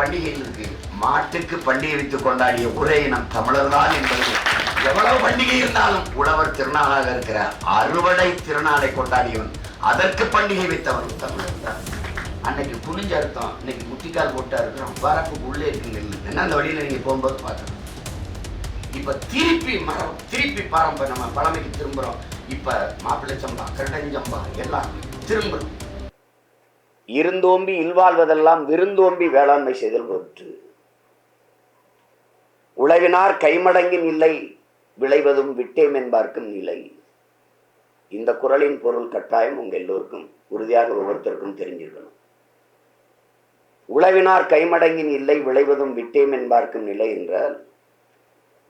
பண்டிகைகள் இருக்கு மாட்டுக்கு பண்டிகை வைத்துக் கொண்டாடிய ஒரே இனம் தமிழர் தான் என்பது எவ்வளவு பண்டிகை இருந்தாலும் உழவர் திருநாளாக இருக்கிற அறுவடை திருநாளை கொண்டாடியவன். அதற்கு பண்டிகை வைத்தவன். தமிழர் தான் அன்னைக்கு குனிஞ்ச அர்த்தம். இன்னைக்கு முட்டிக்கால் போட்டு இருக்கிறோம் வரப்புக்கு உள்ளே இருக்குங்க என்ன அந்த வழியில நீங்க போகும்போது பார்க்கணும். இப்ப திருப்பி மரம் திருப்பி பாரம்பரிய நம்ம பழமைக்கு திரும்புறோம். இப்ப மாப்பிள்ளை சம்பா கரடஞ்சம்பா எல்லாம் திரும்புறோம். இருந்தோம்பி இல்வாழ்வதெல்லாம் விருந்தோம்பி வேளாண்மை செய்தல் ஒன்று உழவினார் கைமடங்கின் இல்லை விளைவதும் விட்டேம் என்பார்க்கும் நிலை. இந்த குரலின் பொருள் கட்டாயம் உங்க எல்லோருக்கும் உறுதியாக ஒவ்வொருத்தருக்கும் தெரிஞ்சிருக்கணும். உழவினார் கைமடங்கின் இல்லை விளைவதும் விட்டேம் என்பார்க்கும் நிலை என்றால்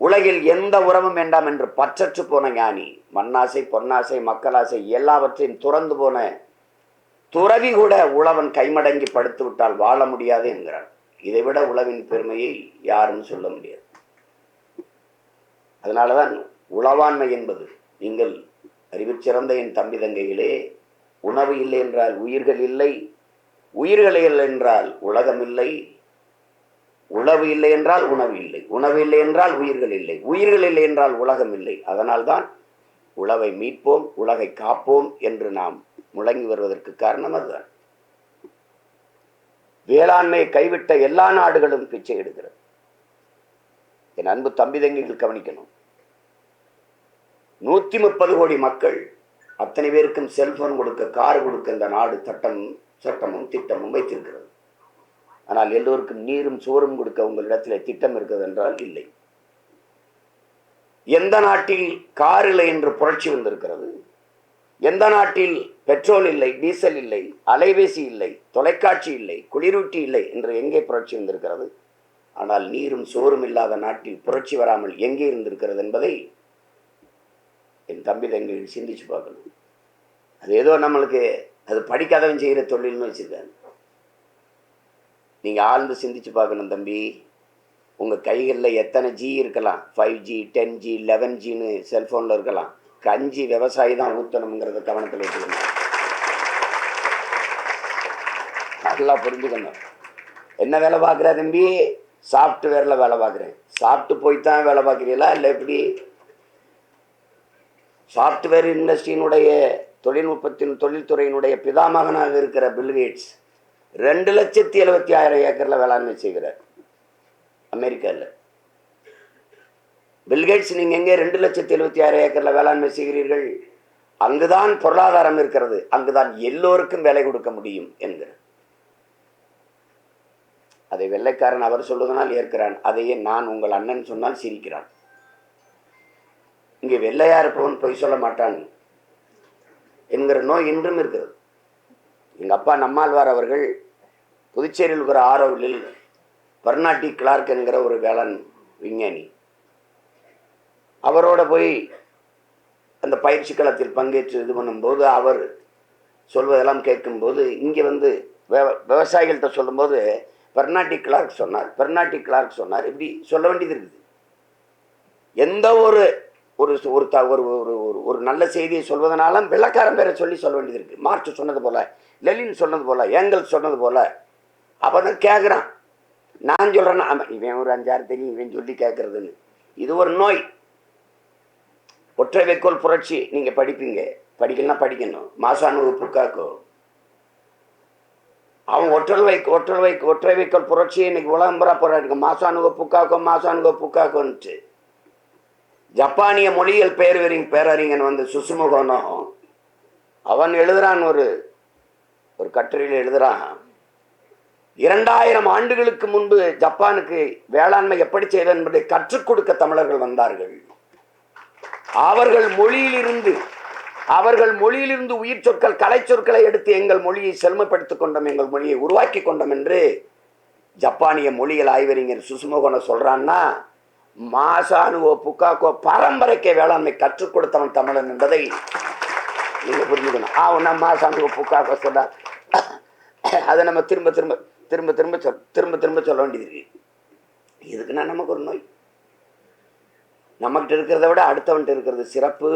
உலகில் எந்த உறவும் வேண்டாம் என்று பற்றற்று போன ஞானி மண்ணாசை பொன்னாசை மக்களாசை எல்லாவற்றையும் துறந்து போன துறவி கூட உழவன் கைமடங்கி படுத்து விட்டால் வாழ முடியாது என்கிறான். இதைவிட உழவின் பெருமையை யாரும் சொல்ல முடியாது. அதனாலதான் உழவாண்மை என்பது நீங்கள் அறிவிற் சிறந்த என் தம்பி தங்கைகளே உணவு இல்லை என்றால் உயிர்கள் இல்லை உயிர்கள் இல்லை என்றால் உலகம் இல்லை உணவு இல்லை என்றால் உணவு இல்லை உணவு இல்லை என்றால் உயிர்கள் இல்லை உயிர்கள் இல்லை என்றால் உலகம் இல்லை. அதனால்தான் உழவை மீட்போம் உலகை காப்போம் என்று நாம் முழங்கி வருவதற்கு காரணம் அதுதான். வேளாண்மையை கைவிட்ட எல்லா நாடுகளும் பிச்சை எடுக்கிறது. என் அன்பு தம்பி தங்கிகள் கவனிக்கணும். நூத்தி முப்பது கோடி மக்கள் அத்தனை பேருக்கும் செல்போன் கொடுக்க கார் கொடுக்க இந்த நாடு சட்டம் சட்டமும் திட்டமும் வைத்திருக்கிறது. ஆனால் எல்லோருக்கும் நீரும் சோறும் கொடுக்க உங்களிடத்தில் திட்டம் இருக்கிறது என்றால் இல்லை. எந்த நாட்டில் கார் இல்லை என்று புரட்சி வந்திருக்கிறது? எந்த நாட்டில் பெட்ரோல் இல்லை டீசல் இல்லை அலைபேசி இல்லை தொலைக்காட்சி இல்லை குளிரூட்டி இல்லை என்று எங்கே புரட்சி வந்திருக்கிறது ஆனால் நீரும் சோறும் இல்லாத நாட்டில் புரட்சி வராமல் எங்கே இருந்திருக்கிறது என்பதை என் தம்பி தங்கைகள் சிந்திச்சு பார்க்கணும். அது ஏதோ நம்மளுக்கு அது படிக்காதவன் செய்கிற தொழில்னு வச்சுருக்காங்க நீங்கள் ஆழ்ந்து சிந்திச்சு பார்க்கணும் தம்பி. உங்கள் கைகளில் எத்தனை ஜி இருக்கலாம்? Five G ten G eleven ஜின்னு செல்ஃபோனில் இருக்கலாம். கஞ்சி விவசாயி தான் ஊற்றணுங்கிறத கவனத்தில் வச்சுக்கணும். நல்லா புரிஞ்சுக்கணும். என்ன வேலை பார்க்குற தம்பி? சாஃப்ட்வேரில் வேலை பார்க்குறேன் சாப்பிட்டு போய் தான் வேலை பார்க்குறீங்களா? இல்லை எப்படி? சாஃப்ட்வேர் இண்டஸ்ட்ரியினுடைய தொழில்நுட்பத்தின் தொழில்துறையினுடைய பிதாமகனாக இருக்கிற பில்கேட்ஸ் ரெண்டு லட்சத்தி எழுபத்தி ஆயிரம் ஏக்கரில் வேளாண்மை செய்கிறார். அமெரிக்காவில் பில்கேட்ஸ் நீங்கள் எங்கே ரெண்டு லட்சத்தி எழுபத்தி ஆறு ஏக்கரில் வேளாண்மை செய்கிறீர்கள்? அங்குதான் பொருளாதாரம் இருக்கிறது. அங்குதான் எல்லோருக்கும் வேலை கொடுக்க முடியும் என்கிற அதை வெள்ளைக்காரன் அவர் சொல்வதனால் ஏற்கிறான். அதையே நான் உங்கள் அண்ணன் சொன்னால் சிரிக்கிறான். இங்கே வெள்ளையா இருப்பவன் பொய் சொல்ல மாட்டான் என்கிற நோய் இன்றும் இருக்கிறது. எங்கள் அப்பா நம்மாழ்வார் அவர்கள் புதுச்சேரியில் இருக்கிற ஆரோவிலில் பர்னாட்டி கிளார்க் என்கிற ஒரு வேளாண் விஞ்ஞானி. அவரோட போய் அந்த பயிற்சி களத்தில் பங்கேற்று இது பண்ணும்போது அவர் சொல்வதெல்லாம் கேட்கும்போது இங்கே வந்து விவ விவசாயிகள்கிட்ட சொல்லும்போது பெர்னாட்டி கிளார்க் சொன்னார் பெர்னாட்டி கிளார்க் சொன்னார். இப்படி சொல்ல வேண்டியது இருக்குது. எந்த ஒரு ஒரு ஒரு த ஒரு ஒரு ஒரு ஒரு நல்ல செய்தியை சொல்வதனாலும் வெள்ளக்காரன் பேரை சொல்லி சொல்ல வேண்டியது இருக்குது. மார்ச் சொன்னது போல் லெலின் சொன்னது போல் ஏங்கல் சொன்னது போல அவன் கேட்குறான். நான் சொல்கிறேன்னா ஆமாம் இவன் ஒரு அஞ்சாறு தெரியும் இவன் சொல்லி கேட்குறதுன்னு. இது ஒரு நோய். ஒற்றை வைக்கோல் புரட்சி நீங்கள் படிப்பீங்க. படிக்கலாம் படிக்கணும். மாசான புக்காக்கோ. அவன் ஒற்றல் வை ஒற்றல் வை ஒற்றை வைக்கோல் புரட்சி இன்னைக்கு உலகம் பூரா மாசானுக புக்காக்கோ மாசானுக புக்காக்கோன்ட்டு ஜப்பானிய மொழியில் பேரறிஞர் பேரறிஞன் வந்து சுசுமுகனோ. அவன் எழுதுறான் ஒரு ஒரு கட்டுரையில் எழுதுறான். இரண்டாயிரம் ஆண்டுகளுக்கு முன்பு ஜப்பானுக்கு வேளாண்மை எப்படி செய்வது என்பதை கற்றுக் கொடுக்க தமிழர்கள் வந்தார்கள். அவர்கள் மொழியிலிருந்து அவர்கள் மொழியிலிருந்து உயிர் சொற்கள் கலை சொற்களை எடுத்து எங்கள் மொழியை செழுமைப்படுத்திக் கொண்டோம் எங்கள் மொழியை உருவாக்கி கொண்டோம் என்று ஜப்பானிய மொழிகள் ஆய்வறிஞர் சுசுமோகன சொல்றான்னா மாசானுவோ புக்காக்கோ பரம்பரைக்கே வேளாண்மை கற்றுக் கொடுத்தவன் தமிழன் என்பதை நீங்க புரிஞ்சுக்கணும். ஆவுன்னா மாசானுவோ புக்காக்கோ சொல்றார் அதை நம்ம திரும்ப திரும்ப திரும்ப திரும்ப சொல் திரும்ப திரும்ப சொல்ல வேண்டியது இருக்கு. இதுக்குன்னா நமக்கு ஒரு நோய். நம்மகிட்ட இருக்கிறத விட அடுத்தவன்கிட்ட இருக்கிறது சிறப்பு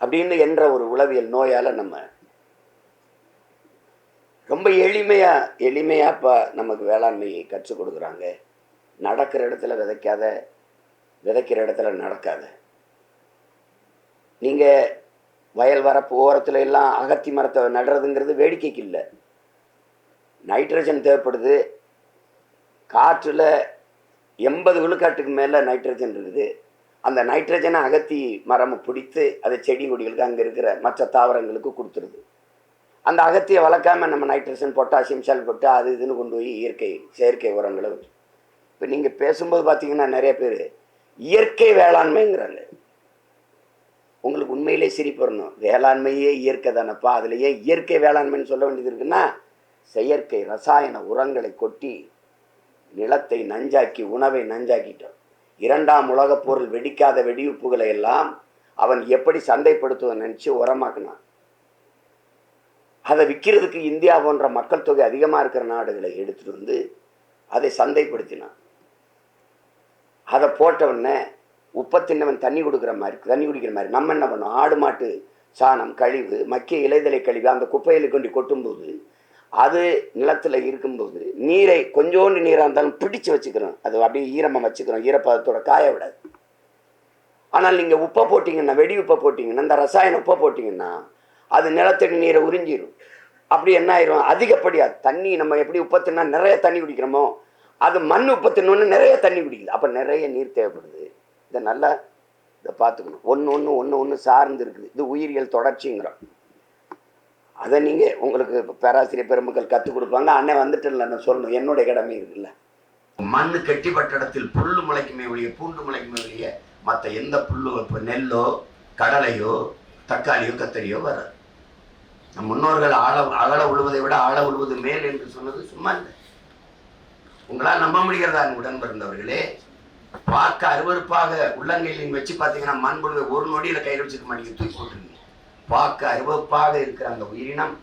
அப்படின்னு என்ற ஒரு உளவியல் நோயால் நம்ம ரொம்ப எளிமையாக எளிமையாக இப்போ நமக்கு வேளாண்மையை கற்றுக் கொடுக்குறாங்க. நடக்கிற இடத்துல விதைக்காத விதைக்கிற இடத்துல நடக்காத. நீங்கள் வயல் வரப்பு ஓரத்தில் எல்லாம் அகத்தி மரத்தை நடுறதுங்கிறது வேடிக்கைக்கு இல்லை. நைட்ரஜன் தேவைப்படுது. காற்றில் எண்பது விழுக்காட்டுக்கு மேலே நைட்ரஜன் இருக்குது. அந்த நைட்ரஜனை அகத்தி மரம் பிடித்து அதை செடி கொடிகளுக்கு அங்கே இருக்கிற மற்ற தாவரங்களுக்கு கொடுத்துருது. அந்த அகத்தியை வளர்க்காம நம்ம நைட்ரஜன் பொட்டாசியம் சல்பட்டு அது இதுன்னு கொண்டு போய் இயற்கை செயற்கை உரங்களை இப்போ நீங்கள் பேசும்போது பார்த்தீங்கன்னா நிறைய பேர் இயற்கை வேளாண்மைங்கிறாங்க. உங்களுக்கு உண்மையிலே சிரிப்பு வரணும். வேளாண்மையே இயற்கை தானப்பா. அதில் ஏன் இயற்கை வேளாண்மைன்னு சொல்ல வேண்டியது இருக்குன்னா செயற்கை ரசாயன உரங்களை கொட்டி நிலத்தை நஞ்சாக்கி உணவை நஞ்சாக்கிட்டான். இரண்டாம் உலகப் போரில் வெடிக்காத வெடியுப்புகளை எல்லாம் அவன் எப்படி சந்தைப்படுத்துவன் நினச்சி உரமாக்குனான். அதை விற்கிறதுக்கு இந்தியா போன்ற மக்கள் தொகை அதிகமாக இருக்கிற நாடுகளை எடுத்துட்டு வந்து அதை சந்தைப்படுத்தினான். அதை போட்ட உடனே தின்னவன் தண்ணி கொடுக்குற மாதிரி தண்ணி குடிக்கிற மாதிரி. நம்ம என்ன பண்ணோம் ஆடு மாட்டு சாணம் கழிவு மக்கிய இலைதலை கழிவு அந்த குப்பையில் கொண்டு கொட்டும்போது அது நிலத்தில் இருக்கும்போது நீரை கொஞ்சோண்டு நீராக இருந்தாலும் பிடிச்சு வச்சுக்கிறோம். அது அப்படியே ஈரமாக வச்சுக்கிறோம். ஈரப்பதத்தோட காய விடாது. ஆனால் நீங்கள் உப்பை போட்டிங்கன்னா வெடி உப்பை போட்டிங்கன்னா இந்த ரசாயன உப்பை போட்டிங்கன்னா அது நிலத்தடி நீரை உறிஞ்சிடும் அப்படி என்ன ஆயிரும்? அதிகப்படியாக தண்ணி நம்ம எப்படி உப்பத்தினா நிறைய தண்ணி குடிக்கிறோமோ அது மண் உப்பத்தினோன்னு நிறைய தண்ணி குடிக்குது. அப்போ நிறைய நீர் தேவைப்படுது. இதை நல்லா இதை பார்த்துக்கணும். ஒன்று ஒன்று ஒன்று ஒன்று சார்ந்து இருக்குது. இது உயிரியல் தொடர்ச்சிங்கிறோம். அதை நீங்கள் உங்களுக்கு பேராசிரியர் பெருமக்கள் கற்றுக் கொடுப்பாங்க. அண்ணன் வந்துட்டு இல்லை நான் சொல்லணும். என்னுடைய கடமை இருக்குல்ல. மண் கட்டிப்பட்ட இடத்தில் புல்லு முளைக்குமே ஒழிய பூண்டு முளைக்குமே ஒழிய மற்ற எந்த புல்லு இப்போ நெல்லோ கடலையோ தக்காளியோ கத்தரியோ வராது. நம் முன்னோர்கள் ஆழ அகல உழுவதை விட ஆழ உழுவது மேல் என்று சொன்னது சும்மா இல்லை. உங்களால் நம்ப முடிகிறதா உடன் பிறந்தவர்களே பார்க்க அருவருப்பாக உள்ளங்கையில் வச்சு பார்த்தீங்கன்னா மண்புழுவை ஒரு நொடியில் கயிறு வச்சுக்க மாட்டீங்க. தூக்கி போட்டுருங்க. பார்க்க அருவருப்பாக இருக்கிற அந்த உயிரினம்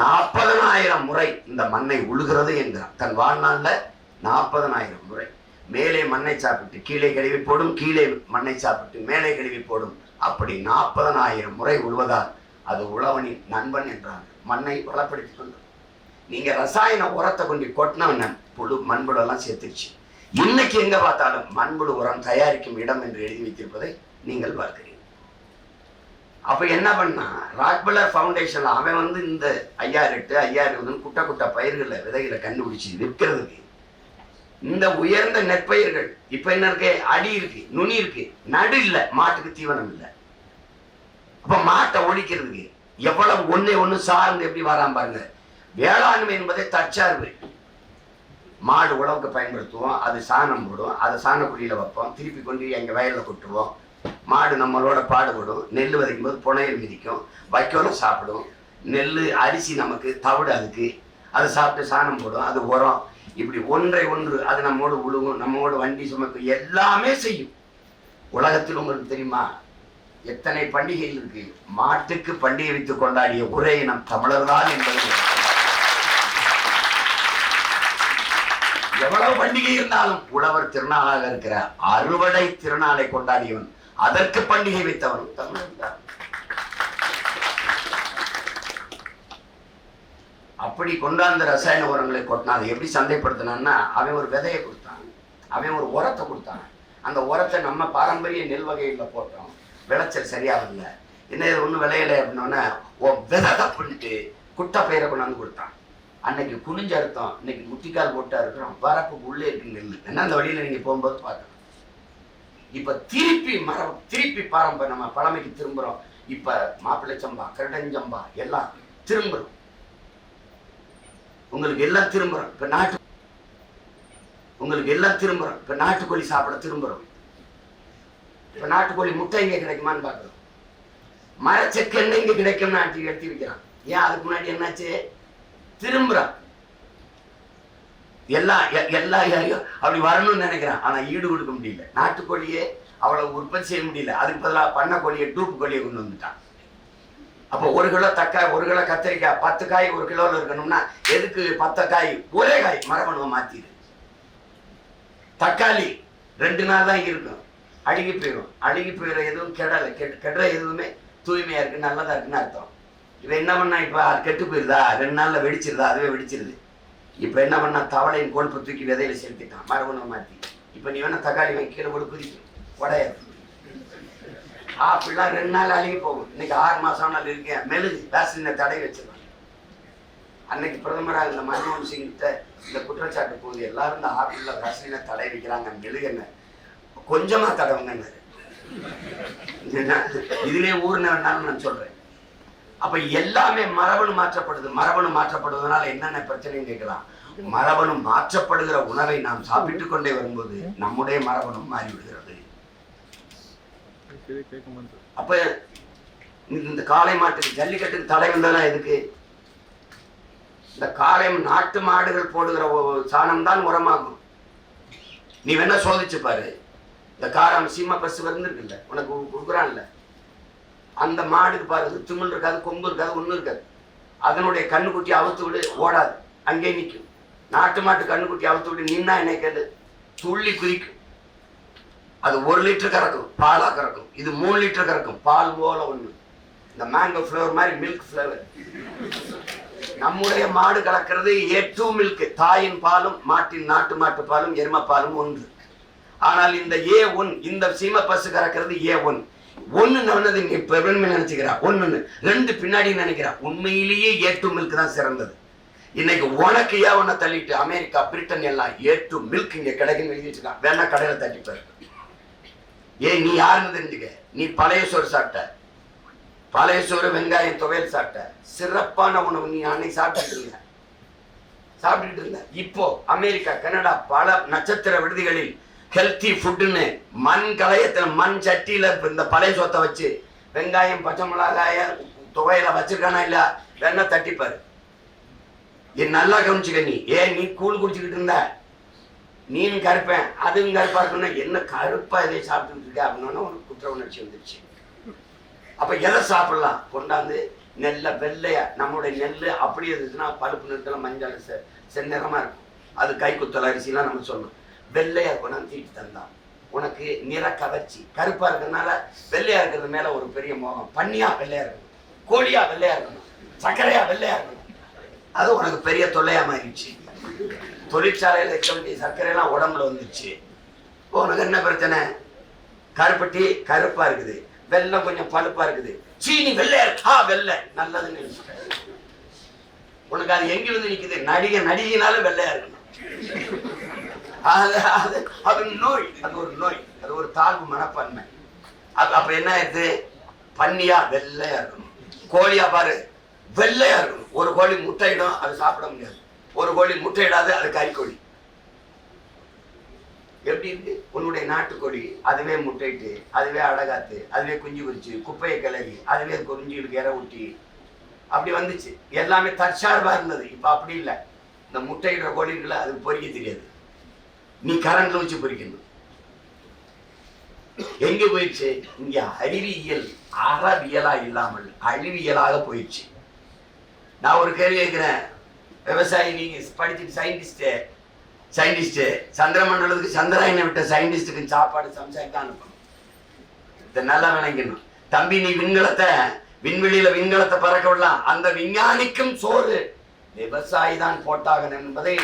நாற்பதனாயிரம் முறை இந்த மண்ணை உழுகிறது என்கிறான். தன் வாழ்நாளில் நாற்பதனாயிரம் முறை. மேலே மண்ணை சாப்பிட்டு கீழே கழுவி போடும் கீழே மண்ணை சாப்பிட்டு மேலே கழுவி போடும். அப்படி நாற்பதனாயிரம் முறை உழுவதால் அது உழவனின் நண்பன் என்றாங்க மண்ணை வளப்படுத்திக் கொண்டு. நீங்க ரசாயன உரத்தை கொண்டு கொட்டினவன புழு மண்புழு எல்லாம் சேர்த்துருச்சு இன்னைக்கு எங்க பார்த்தாலும் மண்புழு உரம் தயாரிக்கும் இடம் என்று எழுதி வைத்திருப்பதை நீங்கள் பார்க்கிறீர்கள். அப்ப என்ன பண்ணா? ராக்பலர் ஃபவுண்டேஷன்ல அவன் வந்து இந்த ஐயா எட்டு ஐயா இருபதுன்னு குட்ட குட்ட பயிர்களை விதைகளை கண்டுபிடிச்சு விற்கிறதுக்கு. இந்த உயர்ந்த நெற்பயிர்கள் இப்ப என்ன இருக்கு? அடி இருக்கு நுனி இருக்கு. நடு இல்ல மாட்டுக்கு தீவனம் இல்ல. அப்ப மாட்டை ஒழிக்கிறதுக்கு எவ்வளவு ஒன்னே ஒண்ணு சார்ந்து எப்படி வராம பாருங்க. வேளாண்மை என்பதே தற்சார்பு. மாடு உழவுக்கு பயன்படுத்துவோம் அது சாணம் போடும் அதை சாணக்குழியில வைப்போம் திருப்பி கொண்டு எங்க வயல்ல கொட்டுருவோம் மாடு நம்மளோட பாடுபடும். நெல் விதைக்கும் போது புனையல் மிதிக்கும். வைக்கோல சாப்பிடும். நெல் அரிசி நமக்கு தவிடு அதுக்கு. அதை சாப்பிட்டு சாணம் போடும். அது உரம். இப்படி ஒன்றை ஒன்று அது நம்மோடு உழுகும் நம்மோடு வண்டி சுமக்கும் எல்லாமே செய்யும். உலகத்தில் உங்களுக்கு தெரியுமா? எத்தனை பண்டிகைகள் இருக்கு? மாட்டுக்கு பண்டிகை வைத்து கொண்டாடிய ஒரே இனம் தமிழர்தான் என்பது எவ்வளவு பண்டிகை இருந்தாலும் உழவர் திருநாளாக இருக்கிற அறுவடை திருநாளை கொண்டாடியவன். அதற்கு பண்டிகை வைத்தவன் தமிழன் தான் அப்படி கொண்டாந்த ரசாயன உரங்களை கொட்டினா அதை எப்படி சந்தைப்படுத்தினான்னா அவன் ஒரு விதையை கொடுத்தான். அவன் ஒரு உரத்தை கொடுத்தான். அந்த உரத்தை நம்ம பாரம்பரிய நெல் வகையில் போட்டோம். விளைச்சல் சரியா வரல என்ன இது ஒன்றும் விளையலை அப்படின்னோடனே விதை பண்ணிட்டு குட்டை பயிரை கொண்டாந்து கொடுத்தான். அன்னைக்கு குனிஞ்ச அர்த்தம். இன்னைக்கு முட்டிக்கால் போட்டா இருக்கிறோம் வரப்புக்கு உள்ளே இருக்கு நெல். என்ன அந்த வழியில நீங்க போகும்போது பார்க்கணும் இப்ப திருப்பி மரம் திருப்பி பாரம்பரிய நம்ம பழமைக்கு திரும்புறோம். இப்ப மாப்பிள்ளை சம்பா கரடஞ்சம்பா எல்லாம் திரும்புறோம். உங்களுக்கு எல்லாம் திரும்புறோம். இப்ப நாட்டு உங்களுக்கு எல்லாம் திரும்புறோம். இப்ப நாட்டுக்கோழி சாப்பிட திரும்புறோம். இப்ப நாட்டுக்கோழி முட்டை இங்க கிடைக்குமான்னு பாக்குறோம் மரச்செக்கெண்ணெய் இங்க கிடைக்கும்னு ஆட்டி எடுத்து வைக்கிறான். ஏன் அதுக்கு முன்னாடி என்னாச்சு? திரும்புறான். எல்லா எல்லா அப்படி வரணும்னு நினைக்கிறேன். ஆனா ஈடு கொடுக்க முடியல. நாட்டுக்கோழியே அவ்வளவு உற்பத்தி செய்ய முடியல. அதுக்கு பதிலாக பண்ண கோழியை டூப்பு கோழியை கொண்டு வந்துட்டான். அப்போ ஒரு கிலோ தக்காய் ஒரு கிலோ கத்திரிக்காய் பத்து காய் ஒரு கிலோவில் இருக்கணும்னா எதுக்கு பத்து காய் ஒரே காய் மரபணுவை மாத்திடு. தக்காளி ரெண்டு நாள் தான் இருக்கும். அழுகி போயிடும் அழுகி போயிட எதுவும் கெடலை கெட் கெடுற எதுவுமே தூய்மையா இருக்கு நல்லதா இருக்குன்னு அர்த்தம். இவன் என்ன பண்ணா இப்போ? கெட்டு போயிருதா? ரெண்டு நாள்ல வெடிச்சிருதா? அதுவே வெடிச்சிருது. இப்ப என்ன பண்ணா தவளையின் கொழுப்பு தூக்கி விதையில செலுத்திட்டான். மரபணு மாத்தி. இப்ப நீ வேணா தக்காளி வாங்கி கீழே கூட குதிக்கும் உடையாது ஆப்பிள்லாம் ரெண்டு நாள் அழுகி போகும். இன்னைக்கு ஆறு மாசம் நாள் இருக்கேன். மெழுகு வேசலினை தடை வச்சிருவாங்க அன்னைக்கு பிரதமராக இருந்த மன்மோகன் சிங் கிட்ட இந்த குற்றச்சாட்டு போகுது. எல்லாரும் இந்த ஆப்பிள்ல வேசலினை தடை வைக்கிறாங்க மெழுகுன்னு. கொஞ்சமா தடவுங்கன்னாரு. இதுலயே ஊர்னவனாலும் நான் சொல்றேன். அப்ப எல்லாமே மரபணு மாற்றப்படுது. மரபணு மாற்றப்படுவதனால என்னென்ன பிரச்சனைன்னு கேட்கலாம். மரபணு மாற்றப்படுகிற உணவை நாம் சாப்பிட்டுக் கொண்டே வரும்போது நம்முடைய மரபணு மாறிவிடுகிறது. அப்ப இந்த காளை மாட்டுக்கு ஜல்லிக்கட்டுக்கு தலை வந்ததெல்லாம் எதுக்கு? இந்த காளை நாட்டு மாடுகள் போடுகிற சாணம் தான் உரமாகும். நீ வேணா சோதிச்சு பாரு. இந்த காரம் சீமா பஸ் வந்துருக்குல்ல உனக்கு கொடுக்குறான்ல. அந்த மாடுக்கு பாருங்க திமிழ் இருக்காது கொம்பு இருக்காது ஒன்றும் இருக்காது. அதனுடைய கண்ணுக்குட்டி அவுத்து விடு ஓடாது. அங்கே நிற்கும் நாட்டு மாட்டு கண்ணுக்குட்டி அவுத்து விடு நின்னா என்ன கேட்டு துள்ளி குதிக்கும். அது ஒரு லிட்டர் கறக்கும் பாலா கறக்கும். இது மூணு லிட்டர் கறக்கும் பால் போல ஒண்ணு. இந்த மேங்கோ ஃப்ளேவர் மாதிரி மில்க் ஃப்ளேவர் நம்முடைய மாடு கலக்கிறது ஏற்று மில்க் தாயின் பாலும் மாட்டின் நாட்டு மாட்டு பாலும் எரும பாலும் ஒன்று. ஆனால் இந்த ஏ ஒன் இந்த சீம பசு கறக்கிறது ஏ ஒன் ஒன்னு நல்லது நீ பெருமை நினைச்சுக்கிறா ஒன்று ரெண்டு பின்னாடி நினைக்கிறா. உண்மையிலேயே ஏ டூ மில்க் தான் சிறந்தது. இன்னைக்கு உனக்கு ஏன் ஒன்ன தள்ளிட்டு அமெரிக்கா பிரிட்டன் எல்லாம் ஏற்று மில்க் இங்க கிடைக்குன்னு எழுதி வச்சுக்கான் வேணா கடையில தட்டிப்பாரு ஏய் நீ யாருன்னு தெரிஞ்சுக்க? நீ பழைய சோறு சாப்பிட்ட. பழைய சோறு வெங்காயம் துவையல் சாப்பிட்ட. சிறப்பான உணவு. நீ அன்னைக்கு சாப்பிட்டுட்டு இருந்த. சாப்பிட்டுட்டு இருந்த. இப்போ அமெரிக்கா கனடா பல நட்சத்திர விடுதிகளில் ஹெல்த்தி ஃபுட்டுன்னு மண் கலையத்தில் மண் சட்டியில் இந்த பழைய சொத்தை வச்சு வெங்காயம் பச்சை மிளகாய துவையில வச்சிருக்கானா இல்ல வேணா தட்டிப்பாரு. என் நல்லா கவனிச்சுக்க நீ. ஏன் நீ கூழ் குடிச்சுக்கிட்டு இருந்த? நீனும் கருப்பேன் அதுவும் கருப்பா இருக்குன்னா என்ன கருப்பா இதை சாப்பிட்டுட்டு இருக்க அப்படின்னா உனக்கு குற்ற உணர்ச்சி வந்துருச்சு. அப்ப எதை சாப்பிடலாம்? கொண்டாந்து நெல்லை வெள்ளையா நம்முடைய நெல் அப்படி இருந்துச்சுன்னா பழுப்பு நிறத்துல மஞ்சள் செ செந்நிறமா இருக்கும். அது கை குத்தல் அரிசிலாம் நம்ம சொல்லணும். வெள்ளையா கொண்டாந்து தீட்டி தந்தான். உனக்கு நிற கவர்ச்சி. கருப்பா இருக்கிறதுனால வெள்ளையா இருக்கிறது மேல ஒரு பெரிய மோகம். பண்ணியா வெள்ளையா இருக்கணும். கோழியா வெள்ளையா இருக்கணும். சர்க்கரையா வெள்ளையா இருக்கணும். அது உனக்கு பெரிய தொல்லையா மாறிடுச்சு. தொழிற்சாலையில் இருக்க வேண்டிய சர்க்கரையெல்லாம் உடம்புல வந்துருச்சு உனக்கு என்ன பிரச்சனை? கருப்பட்டி கருப்பா இருக்குது. வெள்ளம் கொஞ்சம் பழுப்பா இருக்குது. சீனி வெள்ளையா இருக்கா. வெள்ளை. நல்லதுன்னு உனக்கு அது எங்க வந்து நிற்குது நடிகை நடிகைனால வெள்ளையா இருக்கணும். அது அது அது நோய் அது ஒரு நோய் அது ஒரு தாழ்வு மனப்பான்மை. அது அப்ப என்ன ஆயிடுது? பன்னியா வெள்ளையா இருக்கணும். கோழியா பாரு வெள்ளையா இருக்கணும். ஒரு கோழி முட்டையிடும் அது சாப்பிட முடியாது. ஒரு கோழி முட்டையிடாது அது கறிக்கோழி. எப்படி இருக்கு? உன்னுடைய நாட்டுக்கோழி அதுவே முட்டையிட்டு அதுவே அடகாத்து அதுவே குஞ்சு குறிச்சு குப்பையை கிளறி அதுவே குஞ்சுகளுக்கு இற ஊட்டி. அப்படி வந்துச்சு. எல்லாமே தற்சார்பா இருந்தது. இப்போ அப்படி இல்லை. இந்த முட்டையிடுற கோழிகளை அது பொறிக்க தெரியாது. நீ கரண்ட்ல வச்சு பொறிக்கணும். எங்க போயிடுச்சு? இங்க அறிவியல் அறவியலா இல்லாமல் அழிவியலாக போயிடுச்சு. நான் ஒரு கேள்வி கேட்கிறேன். விவசாயி நீங்க படிச்சுட்டு சயின்டிஸ்ட் சயின்டிஸ்ட் சந்திரமண்டலத்துக்கு சந்திராயனை விட்ட சயின்டிஸ்டுக்கு சாப்பாடு சம்சாரிக்க அனுப்பணும். இதை நல்லா விளங்கணும். தம்பி நீ விண்கலத்தை விண்வெளியில விண்கலத்தை பறக்க விடலாம். அந்த விஞ்ஞானிக்கும் சோறு. விவசாயி தான் போட்டாகணும் என்பதை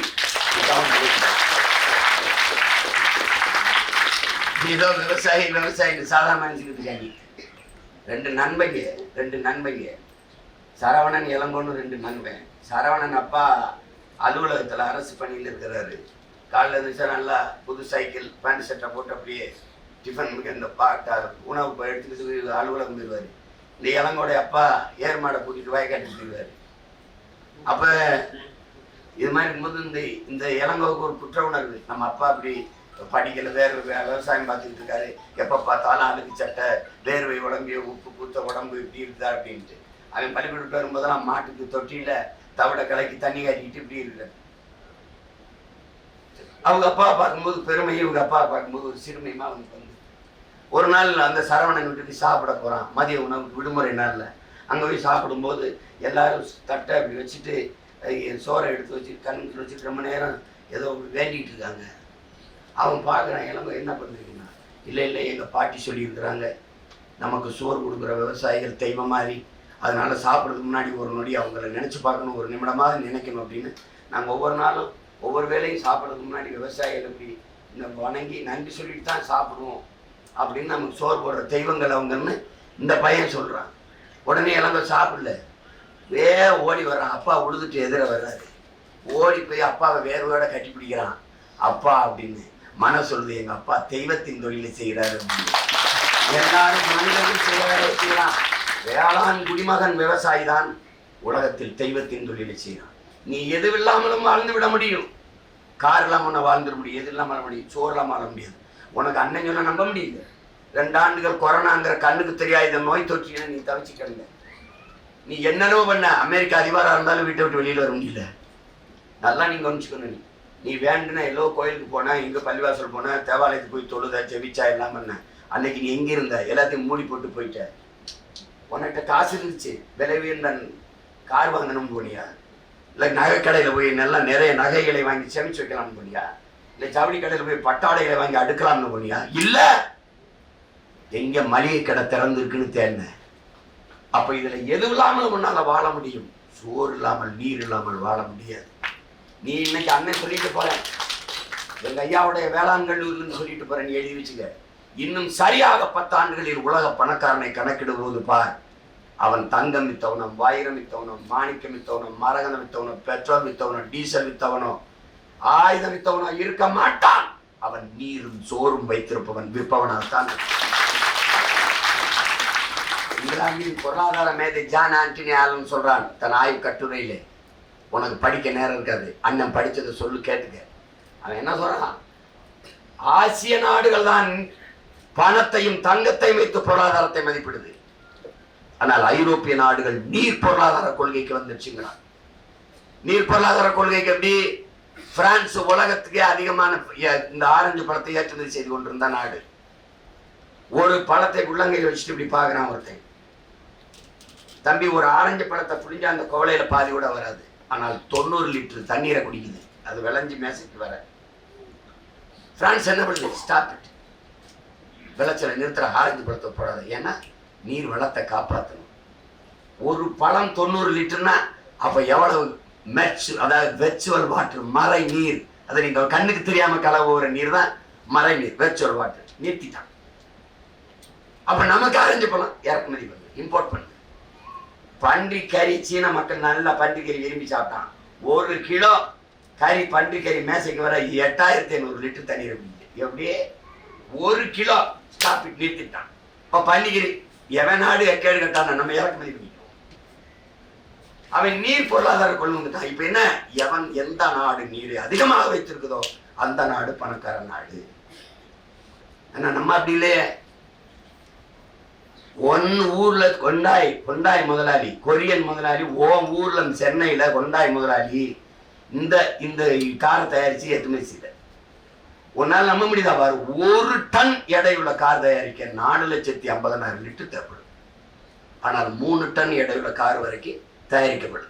ஏதோ விவசாயி விவசாயி சாதாரண நினைச்சுக்கிட்டு இருக்காங்க ரெண்டு நண்பங்க ரெண்டு நண்பங்க. சரவணன் இளங்கோன்னு ரெண்டு நண்பன். சரவணன் அப்பா அலுவலகத்தில் அரசு பணியில் இருக்கிறாரு. காலைல இருந்துச்சா நல்லா புது சைக்கிள் பேண்ட் சட்டை போட்டு அப்படியே டிஃபன் இந்த பாட்டா உணவு எடுத்துக்கிட்டு அலுவலகம் போயிடுவார். இந்த இளங்கோடைய அப்பா ஏர்மாடை கூட்டிட்டு வயக்காட்டுக்கு போயிடுவார். அப்போ இது மாதிரி இருக்கும்போது இந்த இந்த இளங்கோவுக்கு ஒரு குற்ற உணர்வு. நம்ம அப்பா அப்படி படிக்கல வேறு விவசாயம் பார்த்துக்கிட்டு இருக்காரு. எப்போ பார்த்தாலும் அழுக்கு சட்டை வேர்வை உடம்பு உப்பு பூத்த உடம்பு இப்படி இருக்குதா அப்படின்ட்டு. அவன் பள்ளிக்கூடத்து வரும்போதெல்லாம் மாட்டுக்கு தொட்டியில தவிட கலக்கி தண்ணி காட்டிக்கிட்டு இப்படி இருக்காரு. அவங்க அப்பா பார்க்கும்போது பெருமை இவங்க அப்பா பார்க்கும்போது ஒரு சிறுமையுமா அவனுக்கு வந்து. ஒரு நாள் அந்த சரவணன் வீட்டுக்கு சாப்பிட போறான். மதிய உணவு விடுமுறை நாளில். அங்கே போய் சாப்பிடும்போது எல்லாரும் தட்டை அப்படி வச்சுட்டு சோறை எடுத்து வச்சு கண் வச்சுட்டு ரொம்ப நேரம் ஏதோ வேண்டிகிட்டு இருக்காங்க. அவன் பார்க்குறான் இளங்க என்ன பண்ணுறீங்கன்னா இல்லை இல்லை எங்கள் பாட்டி சொல்லியிருக்கிறாங்க. நமக்கு சோறு கொடுக்குற விவசாயிகள் தெய்வம் மாதிரி. அதனால் சாப்பிட்றதுக்கு முன்னாடி ஒரு நொடி அவங்கள நினச்சி பார்க்கணும் ஒரு நிமிடமாக நினைக்கணும் அப்படின்னு நாங்கள் ஒவ்வொரு நாளும் ஒவ்வொரு வேலையும் சாப்பிட்றதுக்கு முன்னாடி விவசாயிகள் இப்படி இந்த வணங்கி நன்றி சொல்லிட்டு தான் சாப்பிடுவோம் அப்படின்னு நமக்கு சோறு போடுற தெய்வங்கள் அவங்கன்னு இந்த பையன் சொல்கிறான் உடனே இளங்க சாப்பிடல. வே ஓடி வர்றான் அப்பா உழுதுட்டு எதிர வர்றாரு. ஓடி போய் அப்பாவை வேர்வையோட கட்டி பிடிக்கிறான். அப்பா அப்படின்னு. மன சொல்லுது எங்க அப்பா தெய்வத்தின் தொழிலை செய்கிறாரு எல்லாரும் மனிதர்கள் செய்கிறாரே செய்யலாம் வேளாண் குடிமகன் விவசாயி தான் உலகத்தில் தெய்வத்தின் தொழிலை செய்கிறான். நீ எது இல்லாமலும் வாழ்ந்து விட முடியும். கார் இல்லாமல் உன்னை வாழ்ந்துட முடியும். எது இல்லாமல் வாழ முடியும்? சோறு இல்லாமல் வாழ முடியாது. உனக்கு அண்ணன் சொன்ன நம்ப முடியல ரெண்டு ஆண்டுகள் கொரோனாங்கிற கண்ணுக்கு தெரியாத நோய் தொற்றின நீ தவிச்சு கிடந்த. நீ என்னென்னவோ பண்ண. அமெரிக்கா அதிபராக இருந்தாலும் வீட்டை விட்டு வெளியில் வர முடியல. நல்லா நீ கவனிச்சுக்கணும் நீ. நீ வேண்டுன எல்லோ கோயிலுக்கு போன இங்கே பள்ளிவாசல் போன தேவாலயத்துக்கு போய் தொழுத ஜெபிச்சா எல்லாம் பண்ண. அன்னைக்கு நீ எங்கே இருந்த? எல்லாத்தையும் மூடி போட்டு போயிட்ட. உன்கிட்ட காசு இருந்துச்சு. விலை உயர்ந்த கார் வாங்கணும் போனியா? இல்லை நகை கடையில் போய் நல்லா நிறைய நகைகளை வாங்கி சேமிச்சு வைக்கலாம்னு போனியா? இல்லை ஜவுளி கடையில் போய் பட்டாடைகளை வாங்கி அடுக்கலாம்னு போனியா? இல்லை. எங்கே மளிகை கடை திறந்துருக்குன்னு தேடின. அப்போ இதில் எது இல்லாமல் உன்னால் வாழ முடியும். சோறு இல்லாமல் நீர் இல்லாமல் வாழ முடியாது. நீ இன்னைக்கு அண்ணன் சொல்லிட்டு போற எங்க ஐயாவுடைய வேளாங்கல்லூர்னு சொல்லிட்டு போற நீ எழுதி வச்சுக்க. இன்னும் சரியாக பத்தாண்டுகளில் உலக பணக்காரனை கணக்கிடும்போது பார். அவன் தங்கம் வித்தவனும் வைரம் வித்தவனும் மாணிக்கம் வித்தவனும் மரகதம் வித்தவனும் பெட்ரோல் வித்தவனும் டீசல் வித்தவனோ ஆயுதம் வித்தவனோ இருக்க மாட்டான். அவன் நீரும் சோறும் வைத்திருப்பவன் விற்பவனாகத்தான் இங்கிலாந்தின் பொருளாதார மேதை ஜான் ஆண்டனி ஆலன் சொல்றான் தன் ஆய்வு கட்டுரையிலே உனக்கு படிக்க நேரம் இருக்காது. அண்ணன் படிச்சதை சொல்லு கேட்டுக்க. அவன் என்ன சொல்றான்? ஆசிய நாடுகள் தான் பணத்தையும் தங்கத்தையும் வைத்து பொருளாதாரத்தை மதிப்பிடுது. ஆனால் ஐரோப்பிய நாடுகள் நீர் பொருளாதார கொள்கைக்கு வந்துருச்சுங்கிறான் நீர் பொருளாதார கொள்கைக்கு எப்படி? பிரான்ஸ் உலகத்துக்கே அதிகமான இந்த ஆரஞ்சு பழத்தை ஏற்றுமதி செய்து கொண்டிருந்த நாடு. ஒரு பழத்தை உள்ளங்கையில் வச்சுட்டு இப்படி பார்க்குறான் ஒருத்தன். தம்பி ஒரு ஆரஞ்சு பழத்தை புளிஞ்சா அந்த கோலையில பாதி கூட வராது. ஆனால் தொண்ணூறு லிட்டர் தண்ணீரை குடிக்குது. அது விளைஞ்சு மேசைக்கு வர. பிரான்ஸ் என்ன பண்ணுது? ஸ்டாப் இட் விளைச்சலை நிறுத்துற ஆரஞ்சு பழத்தை போடாது. ஏன்னா நீர் வளத்தை காப்பாற்றணும் ஒரு பழம் தொண்ணூறு லிட்டர்னா அப்போ எவ்வளவு மெச்சு அதாவது வெர்ச்சுவல் வாட்டர் மறை நீர். அதை நீங்கள் கண்ணுக்கு தெரியாமல் கலவுற நீர் தான் மறை நீர் வெர்ச்சுவல் வாட்டர் நிறுத்திட்டான். அப்போ நமக்கு ஆரஞ்சு பழம் இறக்குமதி பண்ணுது. இம்போர்ட் பண்ணுது. பன்றி கறி சீன மக்கள் நல்லா பன்றி கறி விரும்பி சாப்பிட்டான். ஒரு கிலோ கறி பன்றி கறி மேசைக்கு வர எட்டாயிரத்தி ஐநூறு லிட்டர் தண்ணி இருக்குது எப்படியே ஒரு கிலோ ஸ்டாப் நிறுத்திட்டான். இப்போ பன்னிக்கறி எவன் நாடு எக்கேடு கட்டான? நம்ம இறக்குமதி பண்ணிக்கிறோம் அவன் நீர் பொருளாதார கொண்டு வந்துட்டான். இப்போ என்ன? எவன் எந்த நாடு நீர் அதிகமாக வைத்திருக்குதோ அந்த நாடு பணக்கார நாடு. ஆனால் நம்ம அப்படி இல்லையே. ஒன் ஊர்ல கொண்டாய் கொண்டாய் முதலாளி கொரியன் முதலாளி ஓம் ஊர்ல சென்னையில கொண்டாய் முதலாளி இந்த இந்த காரை தயாரிச்சு ஏற்றுமதி செய்த உன்னால் நம்ப முடியுதா பாரு? ஒரு டன் எடையுள்ள கார் தயாரிக்க நாலு லட்சத்தி ஐம்பதனாயிரம் லிட்டர் தேவைப்படும். ஆனால் மூணு டன் எடையுள்ள கார் வரைக்கும் தயாரிக்கப்படும்.